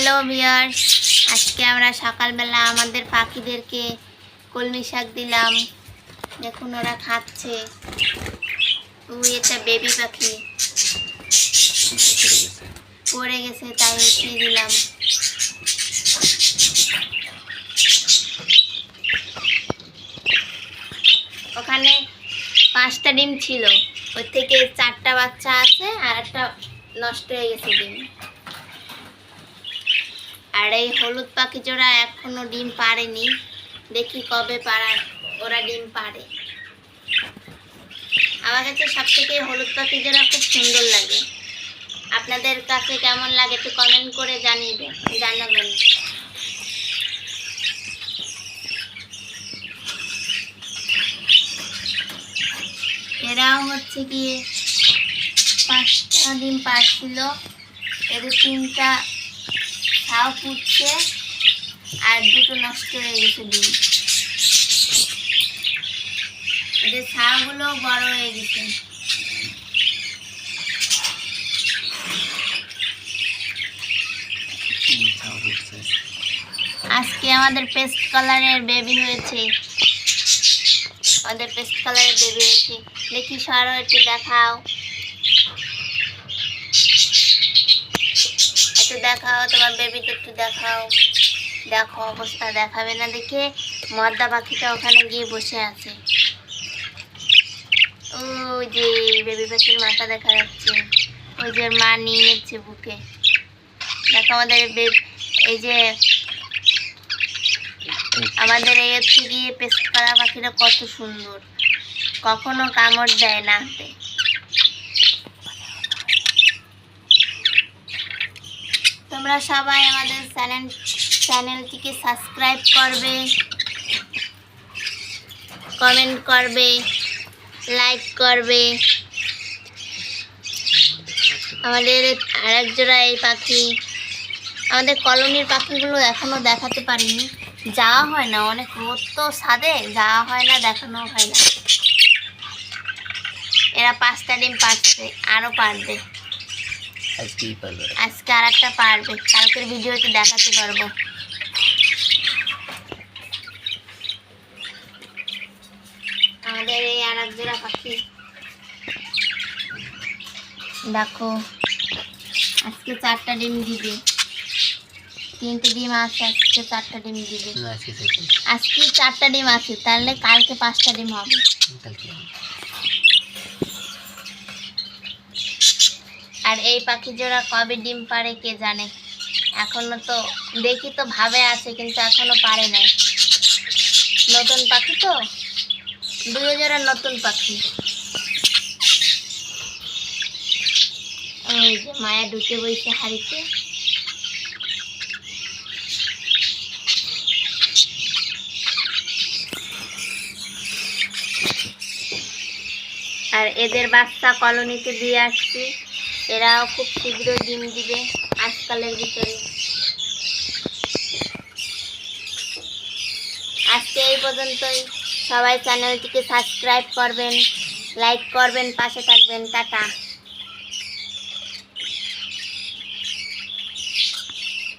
Hello বিয়ার আজকে আমরা সকালবেলা আমাদের পাখিদেরকে কলমি শাক দিলাম। দেখুন ওরা খাচ্ছে। ওই একটা বেবি পাখি। পড়ে গেছে, তাই উঠিয়ে দিলাম। ওখানে পাঁচটা ডিম ছিল। ওর থেকে চারটা বাচ্চা আছে আর একটা নষ্ট হয়ে গেছে ডিম। আর এই হলুদ পাখি জোড়া এখনও ডিম পারেনি দেখি কবে পারার ওরা ডিম পারে আমার কাছে সব থেকে হলুদ পাখি জোড়া খুব সুন্দর লাগে। আপনাদের কাছে কেমন লাগে একটু কমেন্ট করে জানিয়ে জানাবেন। এরাও হচ্ছে গিয়ে পাঁচটা ডিম পারছিল এদের তিনটা ছাও ফুটছে আর দুটো নষ্ট হয়ে গেছে ডিম। এদের ছাগুলো বড় হয়ে গেছে। আজকে আমাদের পেস্ট কালারের বেবি হয়েছে। আমাদের পেস্ট কালারের বেবি হয়েছে। দেখি সরো, একটু দেখাও। একটু দেখাও, তোমার বেবিটা একটু দেখাও। দেখো, অবস্থা দেখাবে না দেখে মদ্দা পাখিটা ওখানে গিয়ে বসে আছে। ওই যে বেবি পাখির মাথা দেখা যাচ্ছে। ওই যে মা নিয়ে নিচ্ছে বুকে। দেখো আমাদের এই যে আমাদের এই হচ্ছে গিয়ে পেস্টকারা পাখিটা কত সুন্দর। কখনো কামড় দেয় না হাতে। তোমরা সবাই আমাদের চ্যানেল, চ্যানেলটিকে সাবস্ক্রাইব করবে, কমেন্ট করবে, লাইক করবে। আমাদের আরেক জোড়া এই পাখি, আমাদের কলোনির পাখিগুলো এখনও দেখাতে পারিনি। যাওয়া হয় না, অনেক রোদ তো ছাদে, যাওয়া হয় না দেখানো হয় না। এরা পাঁচটা ডিম পাচ্ছে আরও পারবে আজকেই পারবে আজকে আর একটা পারবে কালকের ভিডিওতে দেখাতে পারব। আমাদের এই আর এক জোড়া পাখি। দেখো আজকে চারটা ডিম দিবে। তিনটে ডিম আছে আজকে চারটা ডিম দিবে। না আজকে থেকে আজকে চারটা ডিম আছে তাহলে কালকে পাঁচটা ডিম হবে। কালকে আর এই পাখি জোড়া কবে ডিম পারে কে জানে? এখনও তো, দেখি তো ভাবে আছে, কিন্তু এখনও পারে নাই। নতুন পাখি তো? দুই জোড়া নতুন পাখি। ওই যে মায়া ঢুকে বইছে হাড়িতে। আর এদের বাচ্চা কলোনিতে দিয়ে আসছি। এরাও খুব শীঘ্র ডিম দিবে আজকালের ভিতরে। আজকে এই পর্যন্তই। সবাই চ্যানেলটিকে সাবস্ক্রাইব করবেন, লাইক করবেন, পাশে থাকবেন। টাটা।